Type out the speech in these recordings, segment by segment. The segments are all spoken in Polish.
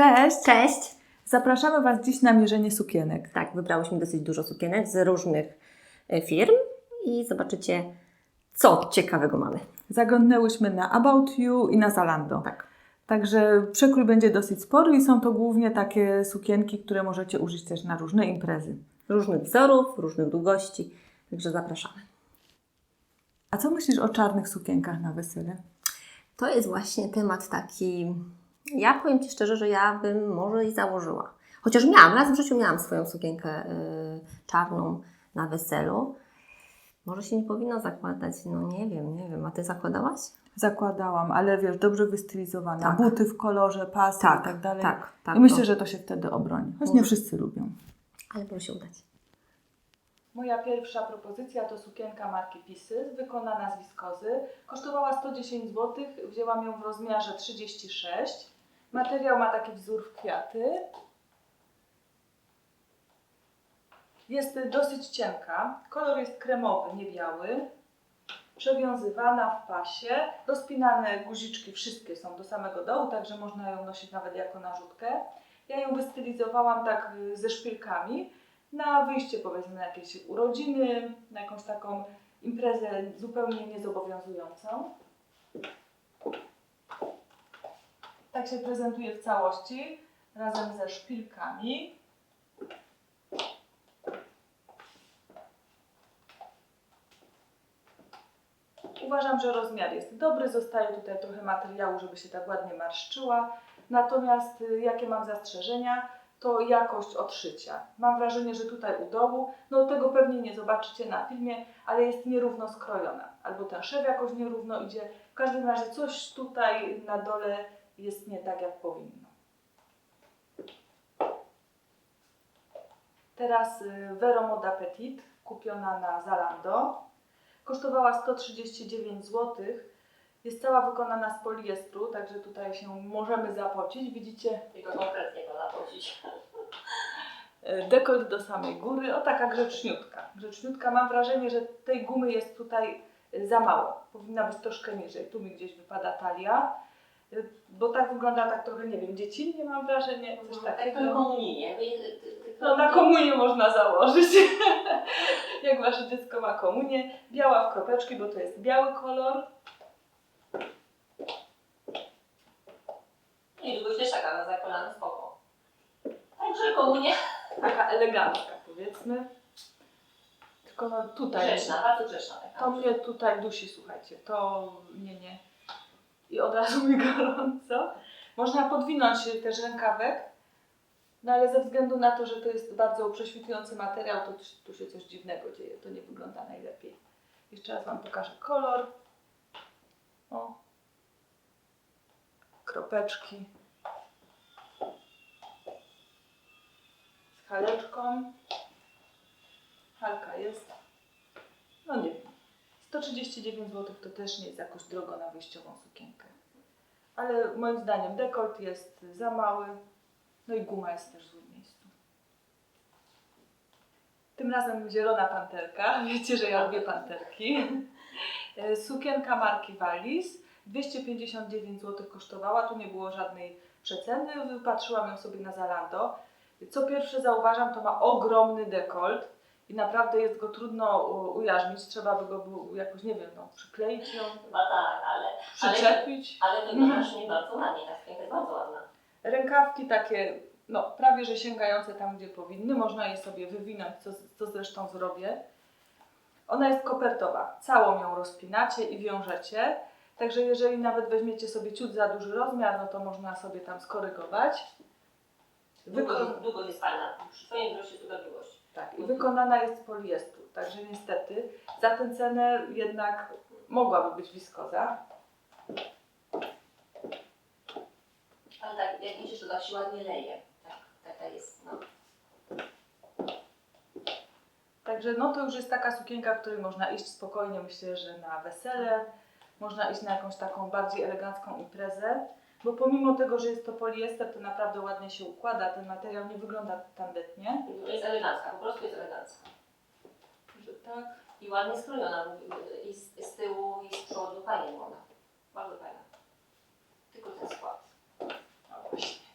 Cześć! Cześć! Zapraszamy Was dziś na mierzenie sukienek. Tak, wybrałyśmy dosyć dużo sukienek z różnych e, firm i zobaczycie, co ciekawego mamy. Zaglądnęłyśmy na About You i na Zalando. Tak. Także przekrój będzie dosyć spory i są to głównie takie sukienki, które możecie użyć też na różne imprezy. Różnych wzorów, różnych długości, także zapraszamy. A co myślisz o czarnych sukienkach na wesele? To jest właśnie temat taki. Ja powiem Ci szczerze, że ja bym może i założyła. Chociaż miałam, raz w życiu miałam swoją sukienkę y, czarną na weselu. Może się nie powinno zakładać, no nie wiem, nie wiem. A Ty zakładałaś? Zakładałam, ale wiesz, dobrze wystylizowana. Tak. Buty w kolorze, pasy i tak dalej. tak, tak. I myślę, to- że to się wtedy obroni. Choć nie wszyscy lubią. Ale może się udać. Moja pierwsza propozycja to sukienka marki Pisy, wykonana z wiskozy. Kosztowała 110 zł, wzięłam ją w rozmiarze 36. Materiał ma taki wzór w kwiaty. Jest dosyć cienka, kolor jest kremowy, nie biały. Przewiązywana w pasie, rozpinane guziczki wszystkie są do samego dołu, także można ją nosić nawet jako narzutkę. Ja ją wystylizowałam tak y, ze szpilkami na wyjście powiedzmy na jakieś urodziny, na jakąś taką imprezę zupełnie niezobowiązującą. Tak się prezentuje w całości razem ze szpilkami. Uważam, że rozmiar jest dobry, zostaje tutaj trochę materiału, żeby się tak ładnie marszczyła. Natomiast y, jakie mam zastrzeżenia? To jakość odszycia. Mam wrażenie, że tutaj u dołu, no tego pewnie nie zobaczycie na filmie, ale jest nierówno skrojona. Albo ten szew jakoś nierówno idzie. W każdym razie coś tutaj na dole jest nie tak, jak powinno. Teraz y, Vero Moda Petit, kupiona na Zalando. Kosztowała 139 zł. Jest cała wykonana z poliestru, także tutaj się możemy zapocić. Widzicie, Tylko konkretnie go zapłacić. E, dekolt do samej góry, o taka grzeczniutka. Grzeczniutka, mam wrażenie, że tej gumy jest tutaj e, za mało. Powinna być troszkę niżej. Tu mi gdzieś wypada talia, E, bo tak wygląda tak trochę, nie wiem, dziecinnie mam wrażenie, coś takiego. komuninie. No na komunię można założyć. Jak wasze dziecko ma komunię. Biała w kropeczki, bo to jest biały kolor. I długość też taka na zakolane spoko. Także komunie Taka elegancka powiedzmy. Tylko no tutaj. grzeczna, bardzo grzeczna taka. To mnie tutaj dusi, słuchajcie. To nie, nie. I od razu mi gorąco. Można podwinąć też rękawek, no ale ze względu na to, że to jest bardzo prześwitujący materiał, to tu się coś dziwnego dzieje. To nie wygląda najlepiej. Jeszcze raz Wam pokażę kolor. O. Kropeczki. Z haleczką. Halka jest. No nie wiem. 139 zł to też nie jest jakoś drogo na wyjściową sukienkę. Ale moim zdaniem dekolt jest za mały. No i guma jest też w złym miejscu. Tym razem zielona panterka. Wiecie, że ja lubię panterki. E, Sukienka marki Wallis. 259 zł kosztowała. Tu nie było żadnej przeceny. Wypatrzyłam ją sobie na Zalando. Co pierwsze zauważam, to ma ogromny dekolt i naprawdę jest go trudno ujarzmić. Trzeba by go było jakoś, nie wiem, no, przykleić ją, Chyba tak, ale, przyczepić. ale wyglądasz nie bardzo ładnie, ta sukienka jest bardzo ładna. Rękawki takie, no prawie że sięgające tam, gdzie powinny. Można je sobie wywinąć, co, co zresztą zrobię. Ona jest kopertowa. Całą ją rozpinacie i wiążecie. Także jeżeli nawet weźmiecie sobie ciut za duży rozmiar, no to można sobie tam skorygować. Długo, Wyko- długo jest fajna. Przy Twoim wzroście super długość. Tak, i wykonana jest z poliestru, także niestety za tę cenę jednak mogłaby być wiskoza. Ale tak, jak idziesz, to tak się ładnie leje. Tak, taka jest, no. Także no to już jest taka sukienka, w której można iść spokojnie, myślę, że na wesele, można iść na jakąś taką bardziej elegancką imprezę, bo pomimo tego, że jest to poliester, to naprawdę ładnie się układa, ten materiał nie wygląda tandetnie. Jest elegancka, po prostu jest elegancka. Że tak. I ładnie skrojona. I z, z tyłu, i z przodu. Fajnie wygląda. Bardzo fajna. Tylko ten skład. No właśnie.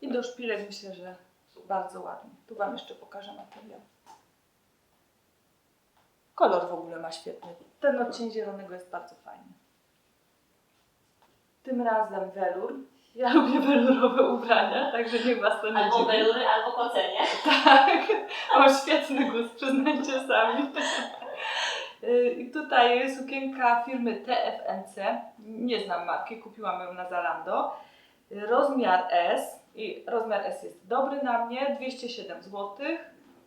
I do szpilek myślę, że bardzo ładnie. Tu Wam jeszcze pokażę materiał. Kolor w ogóle ma świetny. Ten odcień zielonego jest bardzo fajny. Tym razem welur. Ja lubię welurowe ubrania, także niech Was to nie Albo dziwi. welury, albo kocenie. Tak, mam świetny gust, przyznajcie sami. Y, I tutaj sukienka firmy TFNC, nie znam marki, kupiłam ją na Zalando. Rozmiar S i rozmiar S jest dobry na mnie, 207 zł.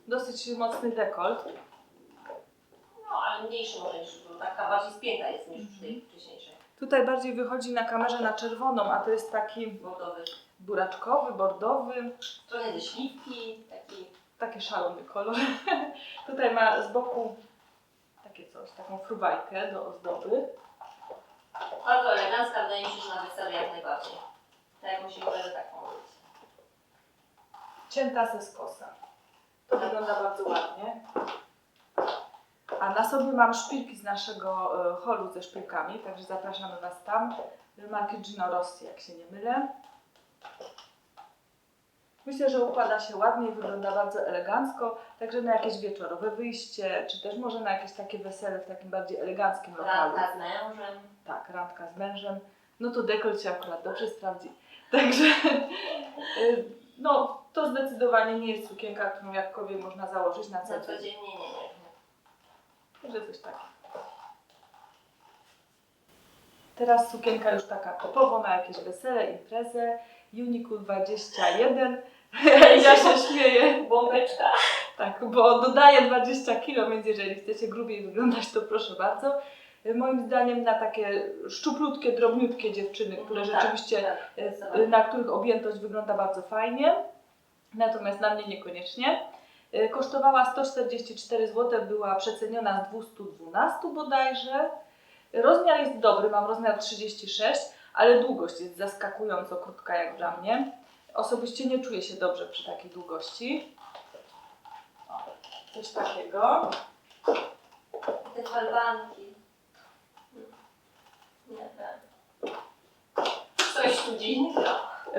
Dosyć mocny dekolt. No, ale mniejszy może niż był. Taka bardziej spięta jest niż przy tej wcześniejszej. Tutaj bardziej wychodzi na kamerze na czerwoną, a to jest taki Bordowy. buraczkowy, bordowy, Trochę ze śliwki, taki taki szalony kolor. Tutaj ma z boku takie coś, taką fruwajkę do ozdoby. bardzo elegancka, wydaje mi się, że na wesele jak najbardziej. Tak jak musi że tak być. cięta ze skosa. To wygląda bardzo ładnie. A na sobie mam szpilki z naszego e, holu ze szpilkami, także zapraszamy Was tam. Marki Gino Rossi, jak się nie mylę. Myślę, że układa się ładnie i wygląda bardzo elegancko, także na jakieś wieczorowe wyjście, czy też może na jakieś takie wesele w takim bardziej eleganckim lokalu. Randka z mężem. Tak, randka z mężem. No to dekolt się akurat dobrze sprawdzi. Także y, no, to zdecydowanie nie jest sukienka, którą jakkolwiek można założyć na co Na co dzień. dzień nie, nie, nie. Także coś takiego. Teraz sukienka już taka topowo na jakieś wesele, imprezę. Uniqlo 21. ja się śmieję. Bombeczka. Tak, bo dodaję 20 kg, więc jeżeli chcecie grubiej wyglądać, to proszę bardzo. Moim zdaniem na takie szczuplutkie, drobniutkie dziewczyny, które Tak, rzeczywiście tak, zdecydowanie. na których objętość wygląda bardzo fajnie, natomiast na mnie niekoniecznie. Y, Kosztowała 144 zł, była przeceniona z 212 bodajże. Rozmiar jest dobry, mam rozmiar 36, ale długość jest zaskakująco krótka jak dla mnie. Osobiście nie czuję się dobrze przy takiej długości. O, coś takiego. Te falbanki. Nie wiem. Coś tu dziwnego.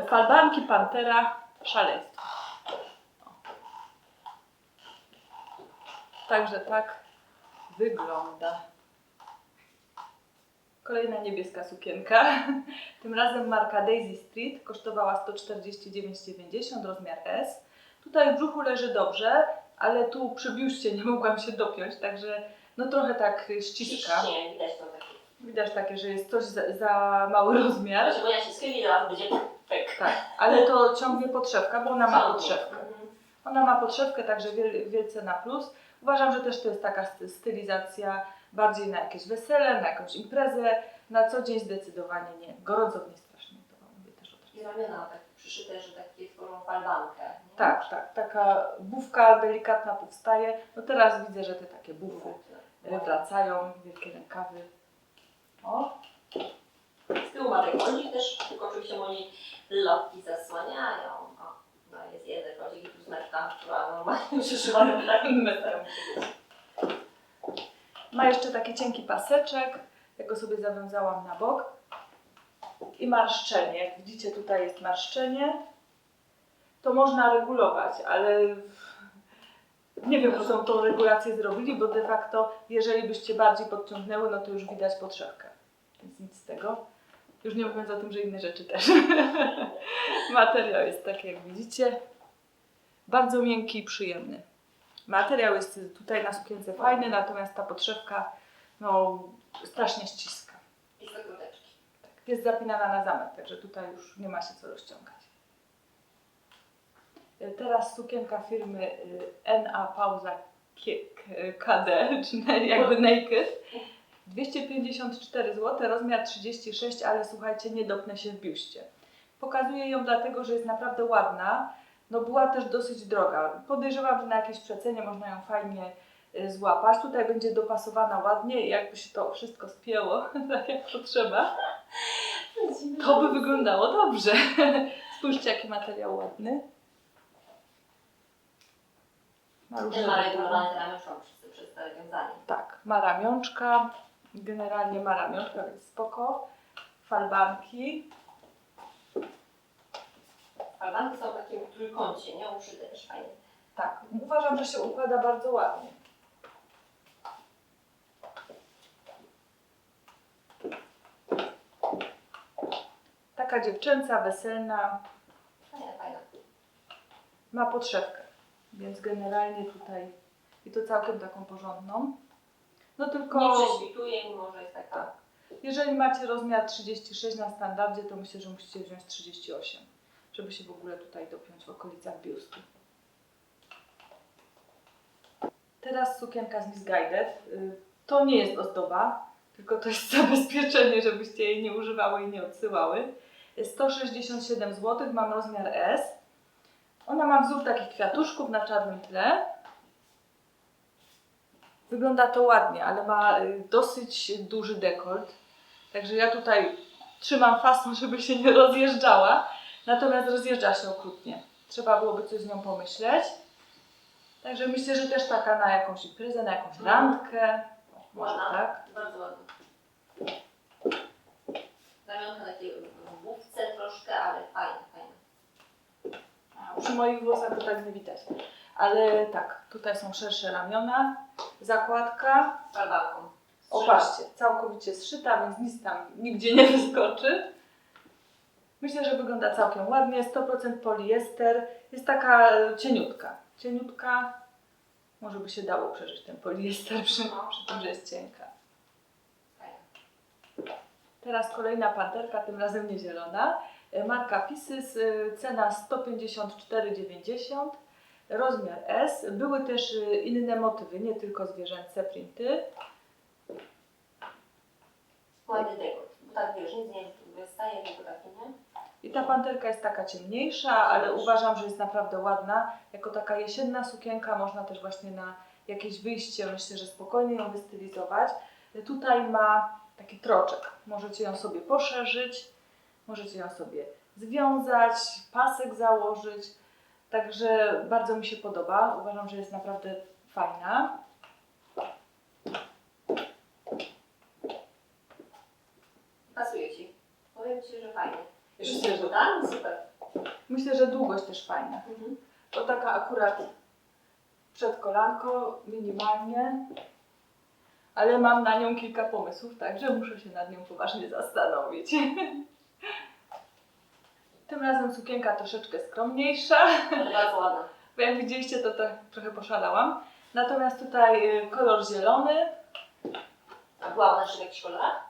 Falbanki Pantera Szaleństwo. Także tak wygląda. Kolejna niebieska sukienka. Tym razem marka Daisy Street. Kosztowała 149,90, rozmiar S. Tutaj w brzuchu leży dobrze, ale tu przy biuście nie mogłam się dopiąć, także no trochę tak ściska. Nie, widać to takie. Widać takie, że jest coś za, za mały rozmiar. Znaczy, bo ja się schyli, zaraz będzie. Tak, ale to ciągnie podszewka, bo ona ma podszewkę. Mhm. Ona ma podszewkę, także wiel, wielce na plus. Uważam, że też to jest taka sty- stylizacja bardziej na jakieś wesele, na jakąś imprezę. Na co dzień zdecydowanie nie. Gorąco mnie strasznie to wam mówię też o tym. I ramiona tak przyszyte, że takie tworzą falbankę. nie? Tak, tak, taka bufka delikatna powstaje. No teraz widzę, że te takie bufy y, wracają, wielkie rękawy. O, Z tyłu ma dekolcik też, tylko oczywiście moi lotki zasłaniają. O, no jest jeden kodzik która normalnie metrem. Ma jeszcze taki cienki paseczek, ja sobie zawiązałam na bok. I marszczenie. Jak widzicie, tutaj jest marszczenie. To można regulować, ale nie wiem, po co tą regulację zrobili, bo de facto, jeżeli byście bardziej podciągnęły, no to już widać podszewkę. Więc nic z tego. Już nie mówiąc o tym, że inne rzeczy też. Materiał jest taki, jak widzicie. Bardzo miękki i przyjemny. Materiał jest tutaj na sukience fajny, natomiast ta podszewka no, strasznie ściska. I z króteczki. Tak, jest zapinana na zamek, także tutaj już nie ma się co rozciągać. Y, Teraz sukienka firmy y, NA Pauza KD, czy jakby Naked. 254 zł, rozmiar 36, ale słuchajcie, nie dopnę się w biuście. Pokazuję ją dlatego, że jest naprawdę ładna. No była też dosyć droga. Podejrzewam, że na jakieś przecenie można ją fajnie y, złapać. Tutaj będzie dopasowana ładnie i jakby się to wszystko spięło, tak jak to trzeba, to by wyglądało dobrze. Spójrzcie, jaki materiał ładny. Ma różne. Tak, ma ramionczka, generalnie ma ramionczka, więc spoko. Falbanki. Falbanki są w takim trójkącie, nie? Uszyte też fajnie. Tak, uważam, że się układa bardzo ładnie. Taka dziewczęca, weselna, Fajna, fajna. ma podszewkę, więc generalnie tutaj i to całkiem taką porządną. No tylko Nie prześwituje, mimo że jest taka. jeżeli macie rozmiar 36 na standardzie, to myślę, że musicie wziąć 38, żeby się w ogóle tutaj dopiąć w okolicach biustu. Teraz sukienka z Misguided. Y, To nie jest ozdoba, tylko to jest zabezpieczenie, żebyście jej nie używały i nie odsyłały. 167 zł, mam rozmiar S. Ona ma wzór takich kwiatuszków na czarnym tle. Wygląda to ładnie, ale ma y, dosyć duży dekolt. Także ja tutaj trzymam fason, żeby się nie rozjeżdżała. Natomiast rozjeżdża się okrutnie. Trzeba byłoby coś z nią pomyśleć. Także myślę, że też taka na jakąś imprezę, na jakąś randkę. Może Ładna. tak. Bardzo ładna. Ramionka takie w główce troszkę, ale fajne, fajne. Przy moich włosach to tak nie widać. Ale tak, tutaj są szersze ramiona, zakładka. Z falbanką. Całkowicie zszyta, więc nic tam nigdzie nie wyskoczy. Myślę, że wygląda całkiem ładnie. 100% poliester. Jest taka e, cieniutka. Cieniutka. Może by się dało przeżyć ten poliester przy, przy tym, że jest cienka. Teraz kolejna panterka, tym razem nie zielona. E, Marka Pisys, e, cena 154,90, rozmiar S. Były też inne motywy, nie tylko zwierzęce printy. Ładny dekolt. Bo tak wiesz, nic nie wystaje, tylko taki, nie? I ta panterka jest taka ciemniejsza, ale uważam, że jest naprawdę ładna. Jako taka jesienna sukienka można też właśnie na jakieś wyjście, myślę, że spokojnie ją wystylizować. Tutaj ma taki troczek. Możecie ją sobie poszerzyć, możecie ją sobie związać, pasek założyć. Także bardzo mi się podoba. Uważam, że jest naprawdę fajna. Pasuje Ci. Powiem Ci, że fajnie. Jeszcze że- butami? Super. Myślę, że długość też fajna. Mhm. To taka akurat przed kolanką, minimalnie, ale mam na nią kilka pomysłów, także muszę się nad nią poważnie zastanowić. Tym razem sukienka troszeczkę skromniejsza, Ale bardzo ładna. bo jak widzieliście, to tak trochę poszalałam. Natomiast tutaj y, kolor zielony, A była ona jeszcze w jakichś kolorach?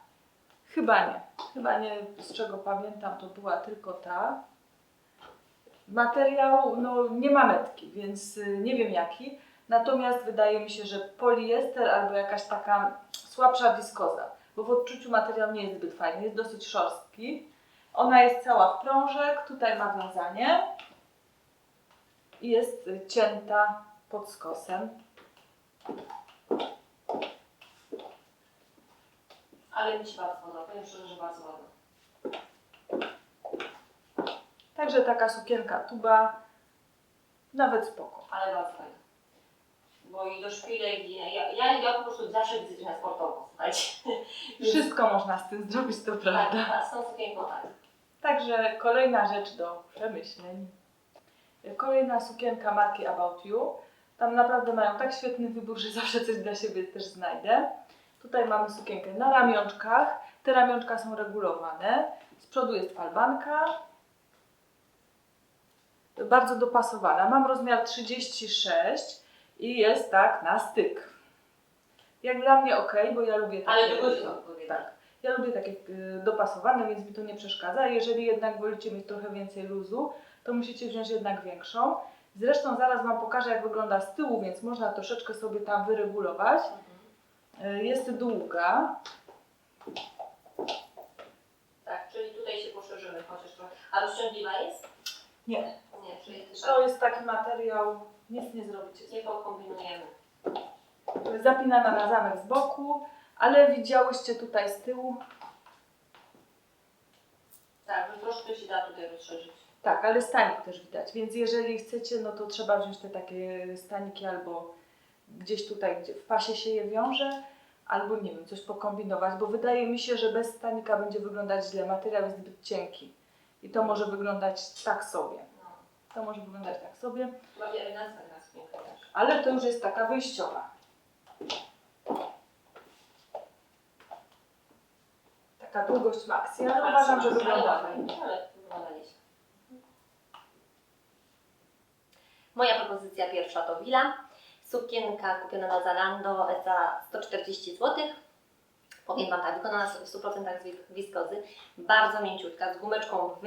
Chyba nie. Chyba nie, z czego pamiętam, to była tylko ta. Materiał, no nie ma metki, więc y, nie wiem jaki. Natomiast wydaje mi się, że poliester albo jakaś taka słabsza wiskoza, bo w odczuciu materiał nie jest zbyt fajny, jest dosyć szorstki. Ona jest cała w prążek, tutaj ma wiązanie i jest cięta pod skosem. Ale mi się bardzo podoba. Powiem szczerze, że bardzo ładna. Także taka sukienka tuba, nawet spoko. Ale bardzo fajna. Bo i do szpilek, i ja, ja, ja po prostu zawsze widzę trochę sportowo, słuchajcie. Wszystko można z tym zrobić, to Tak, prawda. tak, z tą sukienką tak. Także kolejna rzecz do przemyśleń. Kolejna sukienka marki About You. Tam naprawdę mają tak świetny wybór, że zawsze coś dla siebie też znajdę. Tutaj mamy sukienkę na ramionczkach. Te ramionczka są regulowane. Z przodu jest falbanka. Bardzo dopasowana. Mam rozmiar 36 i jest tak na styk. Jak dla mnie ok, bo ja lubię takie... Ale. Tak. Ja lubię takie y, dopasowane, więc mi to nie przeszkadza. Jeżeli jednak wolicie mieć trochę więcej luzu, to musicie wziąć jednak większą. Zresztą zaraz Wam pokażę, jak wygląda z tyłu, więc można troszeczkę sobie tam wyregulować. Y, Jest długa. Tak, czyli tutaj się poszerzymy chociaż trochę. A rozciągliwa jest? Nie. Nie, czyli też To jest taki materiał, nic nie zrobicie. nie pokombinujemy. Zapinana na zamek z boku, ale widziałyście tutaj z tyłu. Tak, że troszkę się da tutaj rozszerzyć. Tak, ale stanik też widać, więc jeżeli chcecie, no to trzeba wziąć te takie staniki albo gdzieś tutaj, gdzie w pasie się je wiąże, albo nie wiem, coś pokombinować, bo wydaje mi się, że bez stanika będzie wyglądać źle, materiał jest zbyt cienki i to może wyglądać tak sobie. To może wyglądać tak sobie, też. ale to już jest taka wyjściowa. Taka długość maxi, ale uważam, że wygląda. Moja propozycja pierwsza to Wila. Sukienka kupiona na Zalando za 140 zł. Powiem Wam tak, wykonana w 100% z wis- wiskozy, bardzo mięciutka, z gumeczką w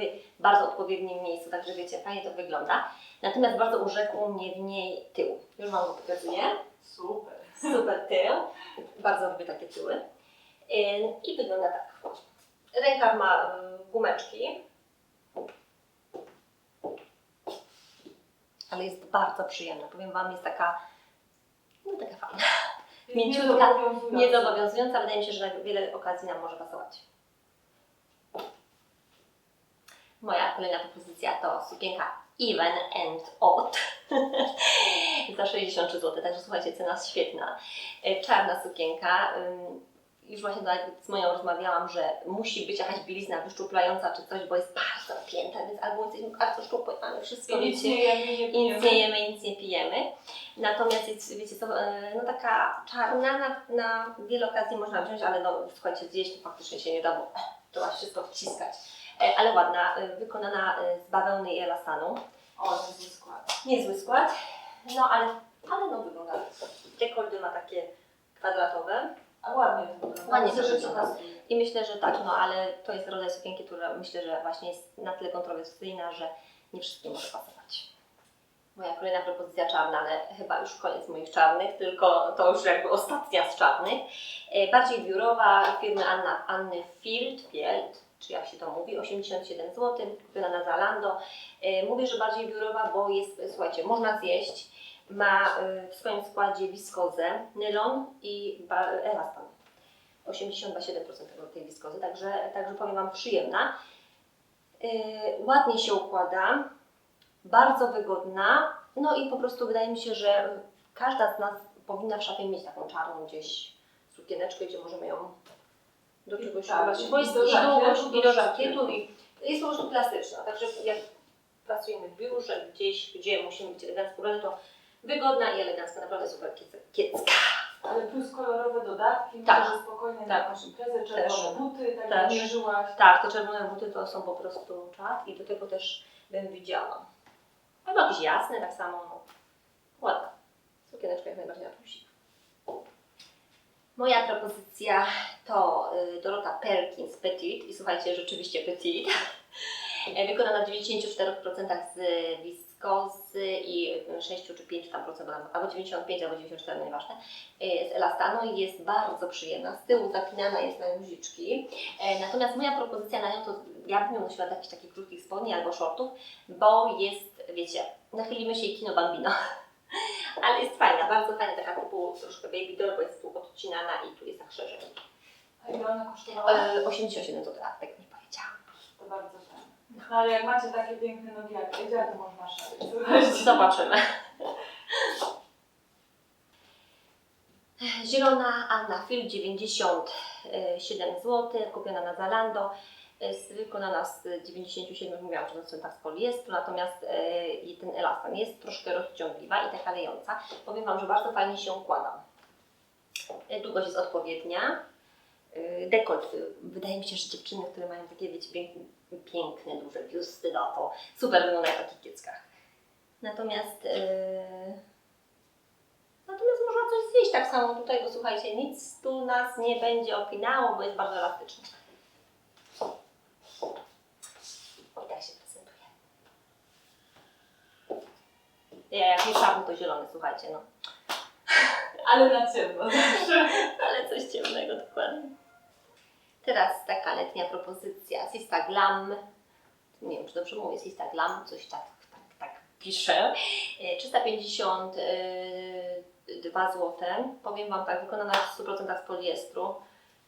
bardzo odpowiednim miejscu, także wiecie, fajnie to wygląda. Natomiast bardzo urzekło mnie w niej tył. Już Wam go pokazuję. Super. Super tył. Bardzo lubię takie tyły. I wygląda tak. Rękaw ma gumeczki. Ale jest bardzo przyjemna. Powiem Wam, jest taka, no taka fajna. Mięciutka, Niezobowiązująca. Wydaje mi się, że na wiele okazji nam może pasować. Moja kolejna propozycja to sukienka Even and Odd za 63 zł. Także słuchajcie, cena świetna. E, Czarna sukienka. Już właśnie nawet z moją rozmawiałam, że musi być jakaś bielizna wyszczuplająca czy coś, bo jest bardzo napięta, więc albo jesteśmy bardzo szczupłe, ale wszystko nic nie jemy, nic nie pijemy. Natomiast jest, wiecie co, e, no taka czarna na, na wiele okazji można wziąć, ale no słuchajcie, zjeść to faktycznie się nie da, bo trzeba wszystko wciskać. E, Ale ładna, e, wykonana z bawełny i elastanu. O, niezły skład. Niezły skład, no ale, ale no wygląda. Dekoldy ma takie kwadratowe. A ładnie to wygląda. Ładnie to wygląda. I myślę, że tak, no ale to jest rodzaj sukienki, która myślę, że właśnie jest na tyle kontrowersyjna, że nie wszystkim może pasować. Moja kolejna propozycja czarna, ale chyba już koniec moich czarnych, tylko to już jakby ostatnia z czarnych. E, Bardziej biurowa firmy Anna, Anny Field, Field, czy jak się to mówi, 87 zł, kupiona na Zalando. E, Mówię, że bardziej biurowa, bo jest, słuchajcie, można zjeść, ma e, w swoim składzie wiskozę, nylon i elastan. 82,7% tego- tej wiskozy, także, także powiem Wam przyjemna. Ładnie się układa, bardzo wygodna, no i po prostu wydaje mi się, że każda z nas powinna w szafie mieć taką czarną gdzieś sukieneczkę, gdzie możemy ją do czegoś tak, ubrać, bo jest i do, i do żakietu i jest po prostu plastyczna, także jak pracujemy w biurze gdzieś, gdzie musimy być elegancko ubrani, to wygodna i elegancka, naprawdę super kiecka. Ale plus kolorowe dodatki, Tak. może spokojnie Tak. na jakąś imprezę, czerwone Też. buty, tak Też. jak mierzyłaś. Tak, te czerwone buty to są po prostu czad i do tego też bym widziała. Albo jakieś jasne, tak samo, no. Ładna. Sukieneczka jak najbardziej na plusik. Moja propozycja to y, Dorota Perkins Petit i słuchajcie, rzeczywiście Petit. Wykonana w 94% z wiskozy i 6 czy 5 tam procent, albo 95 albo 94, no nieważne, e, z elastanu i jest bardzo przyjemna. Z tyłu zapinana jest na guziczki. E, Natomiast moja propozycja na nią to ja bym ją nosiła do jakichś takich krótkich spodni albo shortów, bo jest, wiecie, nachylimy się i kino bambino. Ale jest fajna, bardzo fajna, taka typu troszkę baby doll, bo jest tu odcinana i tu jest tak szerzej. A ile ona kosztowała? E, 87 zł, tego nie powiedziałam. To bardzo fajne. No ale jak macie takie piękne nogi jak Edzia, to można szaleć. Zobaczymy. Zielona Anna Fil 97 zł, kupiona na Zalando, jest wykonana z 97, mówiłam, że procentach z poliestru, natomiast e, i ten elastan jest troszkę rozciągliwa i taka lejąca. Powiem Wam, że bardzo fajnie się układa. E, Długość jest odpowiednia. E, Dekolt, wydaje mi się, że dziewczyny, które mają takie, wiecie, piękne, piękne duże biusty, no to super wyglądają w takich kieckach. Natomiast, yy, natomiast można coś zjeść tak samo tutaj, bo słuchajcie, nic tu nas nie będzie opinało, bo jest bardzo elastyczne. I tak się prezentuje. Ja jak nie to zielony, słuchajcie, no. Ale na ciemno zawsze. Ale. Teraz taka letnia propozycja. Sista Glam. Nie wiem, czy dobrze mówię. Sista Glam, coś tak, tak, tak pisze. E, 352 zł. Powiem Wam tak, wykonana w 100% z poliestru.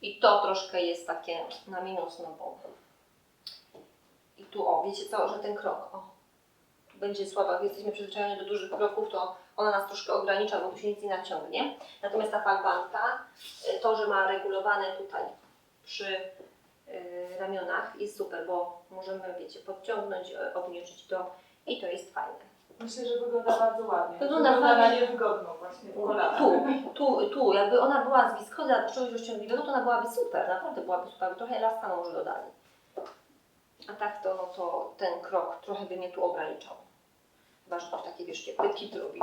I to troszkę jest takie na minus, no bo... I tu, o, wiecie co, że ten krok, o, będzie słaba. Jak jesteśmy przyzwyczajeni do dużych kroków, to ona nas troszkę ogranicza, bo tu się nic nie naciągnie. Natomiast ta falbanka, y, to, że ma regulowane tutaj przy y, ramionach jest super, bo możemy, wiecie, podciągnąć, y, obniżyć do I to jest fajne. Myślę, że wygląda bardzo ładnie. Wygląda na fajnie. niewygodną właśnie w. Tu, tu, tu, jakby ona była z wiskozy, a czegoś rozciągliwego, to ona byłaby super, naprawdę byłaby super, by trochę elastanu może dodali. A tak to, no to ten krok trochę by mnie tu ograniczał. Chyba, że takie, wiesz, petit robi.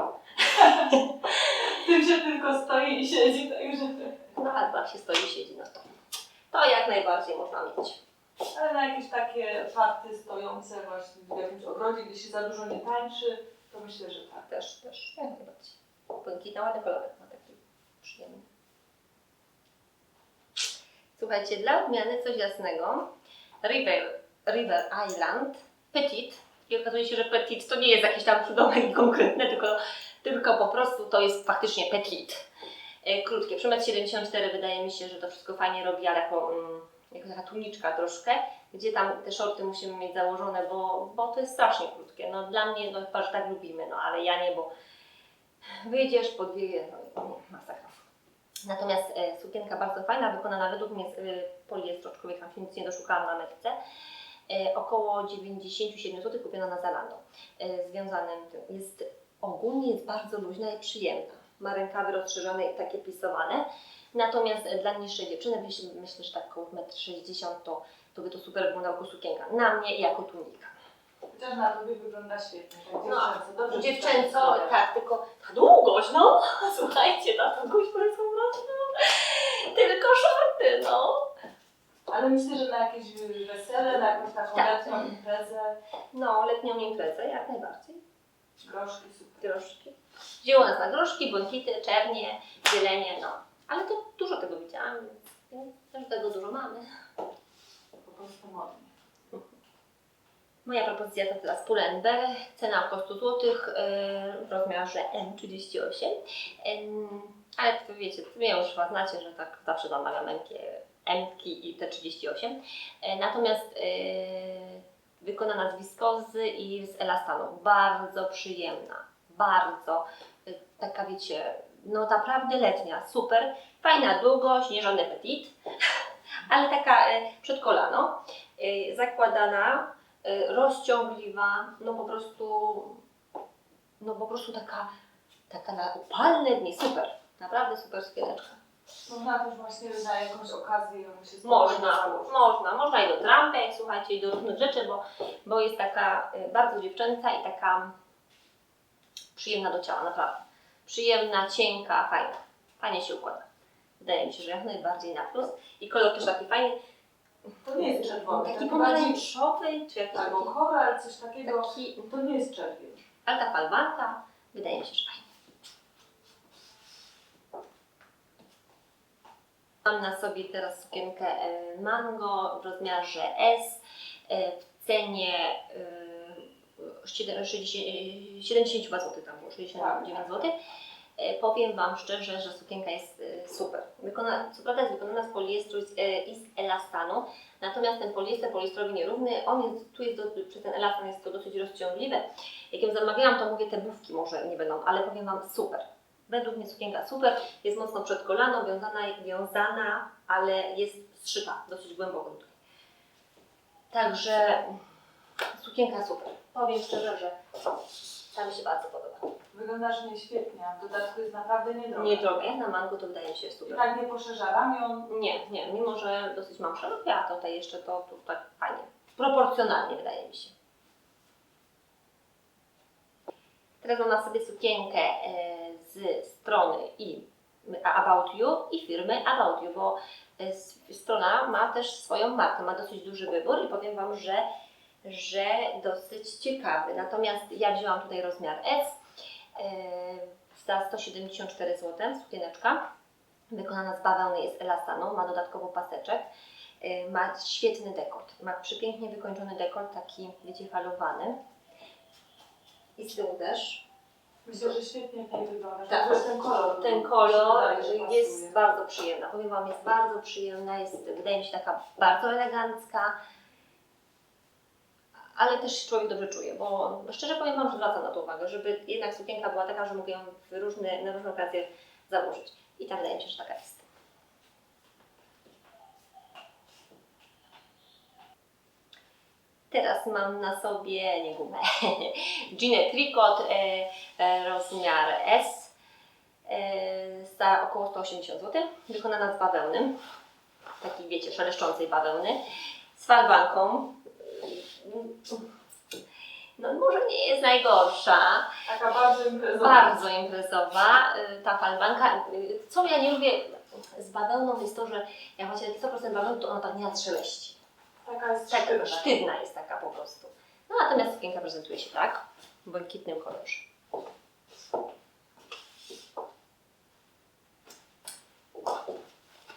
Tym się tylko stoi i siedzi, także... No albo jak się stoi, siedzi, no to, to jak najbardziej można mieć. Ale na jakieś takie party stojące właśnie w jakimś ogrodzie, gdzie się za dużo nie tańczy, to myślę, że tak. Też, też, jak najbardziej. Błękitna, ładny kolorek ma taki przyjemny. Słuchajcie, dla odmiany coś jasnego. River, River Island Petit. I okazuje się, że Petit to nie jest jakiś tam przydomek konkretny, tylko, tylko po prostu to jest faktycznie Petit. E, Krótkie, 1,74 m wydaje mi się, że to wszystko fajnie robi, ale jako, mm, jako taka tuniczka troszkę, gdzie tam te shorty musimy mieć założone, bo, bo to jest strasznie krótkie. No dla mnie, no chyba, że tak lubimy, no ale ja nie, bo wyjdziesz, podwieje, no i masakra. Natomiast e, sukienka bardzo fajna, wykonana według mnie z e, poliestru, aczkolwiek tam się nic nie doszukałam na metce. E, około 97 zł kupiona na Zalando. E, związanym tym. Jest, ogólnie jest bardzo luźna i przyjemna. Ma rękawy rozszerzone i takie plisowane. Natomiast e, dla niższej dziewczyny, myślę, że tak około 1,60 m, to, to by to super wyglądało jako sukienka. Na mnie jako tunika. Chociaż na tobie wygląda świetnie, tak No, dziewczęco. Dobrze Dziewczęco, tak tylko ta długość, no. Słuchajcie, ta długość to jest po prostu tylko shorty, no. Ale myślę, że na jakieś wesele, na jakąś taką Tak. letnią imprezę, No, letnią imprezę, jak najbardziej. Groszki super. Groszki. Wzięło nas na groszki, błękity, czernie, zielenie, no. Ale to dużo tego widziałam, więc- też tego dużo mamy. Po prostu modnie. Moja propozycja to teraz Pull&Bear, cena około 100 zł w rozmiarze M38. Em, Ale to wiecie, wy już chyba znacie, że tak zawsze zamawiam M-ki, i te 38. E, Natomiast e, wykonana z wiskozy i z elastanu. Bardzo przyjemna, bardzo e, taka wiecie, no naprawdę letnia, super. Fajna długość, nie żadne petit, ale taka e, przed kolano. E, Zakładana y, rozciągliwa, no po prostu, no po prostu taka, taka na upalne dni, super, naprawdę super sukieneczka. Można też właśnie na jakąś okazję ją się spokojnie Można, można, można i do trampek, słuchajcie, i do różnych rzeczy, bo, bo jest taka y, bardzo dziewczęca i taka przyjemna do ciała, naprawdę. Przyjemna, cienka, fajna, fajnie się układa. Wydaje mi się, że jak najbardziej na plus i kolor też taki fajny, To nie jest czerwony. taki taki pomarańczowy, czy jakiś Albo taki, koral, coś takiego. taki To nie jest czerwień. Ale ta falbanka wydaje mi się, że fajna. Mam na sobie teraz sukienkę e, mango w rozmiarze S e, w cenie e, 7 60 72 zł, tam było 69 Tak, zł. E, Powiem Wam szczerze, że sukienka jest e, super. Wykona, co prawda jest wykonana z poliestru i z, e, elastanu, natomiast ten poliester poliestrowy nierówny, on jest, tu jest, do, przez ten elastan jest to dosyć rozciągliwe. Jak ją zamawiałam, to mówię, te bufki może nie będą, ale powiem Wam, super. Według mnie sukienka super, jest mocno przed kolano, wiązana, wiązana ale jest zszyta dosyć głęboko tutaj. Także sukienka super. Powiem szczerze, że ta mi się bardzo podoba. Wyglądasz mnie świetnie, a w dodatku jest naprawdę niedroga. Nie droga, jak na mango to wydaje mi się I super. tak nie poszerza ramion. Nie, nie, mimo że dosyć mam szerokie, a tutaj jeszcze to, to tak fajnie. Proporcjonalnie wydaje mi się. Teraz mam na sobie sukienkę e, z strony i About You i firmy About You, bo e, strona ma też swoją markę, ma dosyć duży wybór i powiem Wam, że, że dosyć ciekawy. Natomiast ja wzięłam tutaj rozmiar S e, za 174 zł, sukieneczka wykonana z bawełny jest elastanu, ma dodatkowo paseczek, y, ma świetny dekolt, ma przepięknie wykończony dekolt, taki wiecie falowany i z tyłu też. Myślę, że świetnie w niej wyglądasz. Tak. Także ten kolor. Ten kolor że jest pasuje. bardzo przyjemna, powiem Wam, jest bardzo przyjemna, jest wydaje mi się taka bardzo elegancka, ale też człowiek dobrze czuje, bo szczerze powiem Wam, że zwracam na to uwagę, żeby jednak sukienka była taka, że mogę ją w różne, na różne okazje założyć. I tak wydaje mi się, że taka jest. Teraz mam na sobie, nie gumę, Gine Tricot, e, e, rozmiar S, e, za około 180 zł, wykonana z bawełny, takiej wiecie, szeleszczącej bawełny, z falbanką. No może nie jest najgorsza, Taka bardzo imprezowa. bardzo imprezowa y, ta falbanka. Co ja nie lubię z bawełną jest to, że jak macie 100% bawełny, to ona tak nie szeleści. Taka jest Tak, sztywna. sztywna jest taka po prostu. No natomiast sukienka prezentuje się tak, w błękitnym kolorze.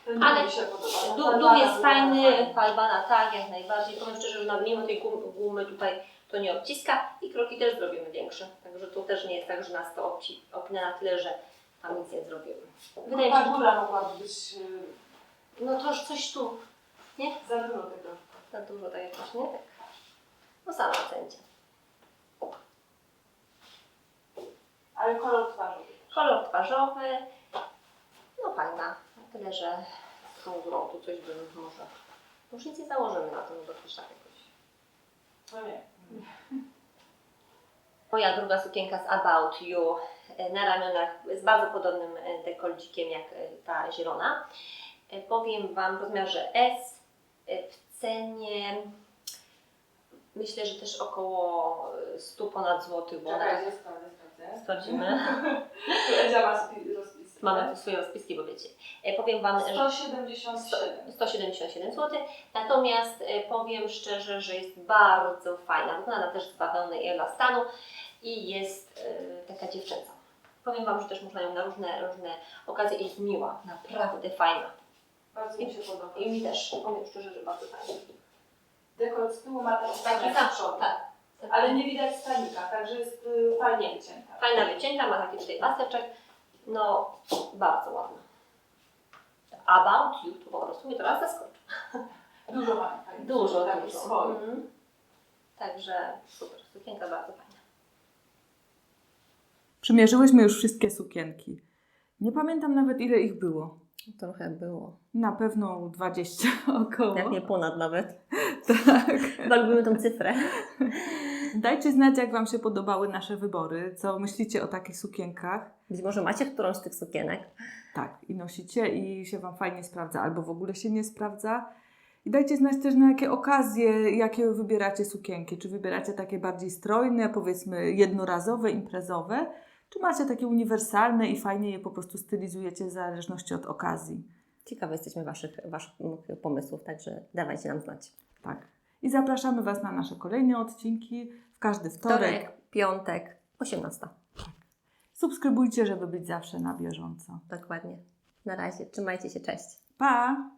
Ten Ale się podoba. Dół jest fajny, falbana tak, jak najbardziej. Powiem szczerze, że mimo tej gum- gumy tutaj to nie odciska i kroki też zrobimy większe. Także tu też nie jest tak, że nas to obci- opina na tyle, że tam nic nie zrobimy. Wydaje mi się, góra mogłaby być y, że no to już coś tu za dużo tego. Za dużo tak jakoś, nie? Tak. No sama ocencie. Ale kolor twarzy. Kolor twarzowy, no fajna. Na tyle, że z tą górą tu coś bym może... Już nic nie założymy na to, no do kisza jakoś. No nie. Moja druga sukienka z About You e, na ramionach z bardzo podobnym e, dekolcikiem jak e, ta zielona. Powiem Wam w rozmiarze S w cenie myślę, że też około e, 100 ponad złotych, bo Czekaj, jest sprawdzę, sprawdzę. sprawdzimy. Rozpis. Mamy tu swoje rozpiski, bo wiecie. E, Powiem Wam, że 177. 177 zł. Natomiast e, powiem szczerze, że jest bardzo fajna. Wykonana też z bawełny i elastanu i jest e, taka dziewczęca. Powiem Wam, że też można ją na różne, różne okazje i jest miła, naprawdę fajna. Bardzo mi się podoba. I mi też, powiem szczerze, że bardzo fajna. Dekor z tyłu ma taki Taki sam sam, z przodu. tak. Ale nie widać stanika, także jest y, fajnie wycięta. Fajna wycięta, ma taki tutaj paseczek. No, bardzo ładna. About You to po prostu mnie teraz zaskoczy. Dużo mamy fajnych. Dużo, takich dużo. swoich. Mhm. Także super, sukienka bardzo fajna. Przymierzyłyśmy już wszystkie sukienki. Nie pamiętam nawet ile ich było. Trochę było. Na pewno 20 około. Jak nie ponad nawet. Tak. Chyba lubimy tą cyfrę. Dajcie znać, jak Wam się podobały nasze wybory. Co myślicie o takich sukienkach? Być może macie którąś z tych sukienek. Tak, i nosicie i się Wam fajnie sprawdza, albo w ogóle się nie sprawdza. I dajcie znać też na jakie okazje, jakie wybieracie sukienki. Czy wybieracie takie bardziej strojne, powiedzmy jednorazowe, imprezowe, czy macie takie uniwersalne i fajnie je po prostu stylizujecie w zależności od okazji. Ciekawe jesteśmy waszych, waszych pomysłów, także dawajcie nam znać. Tak. I zapraszamy Was na nasze kolejne odcinki w każdy wtorek. Wtorek, piątek, 18. Subskrybujcie, żeby być zawsze na bieżąco. Dokładnie. Na razie. Trzymajcie się. Cześć. Pa!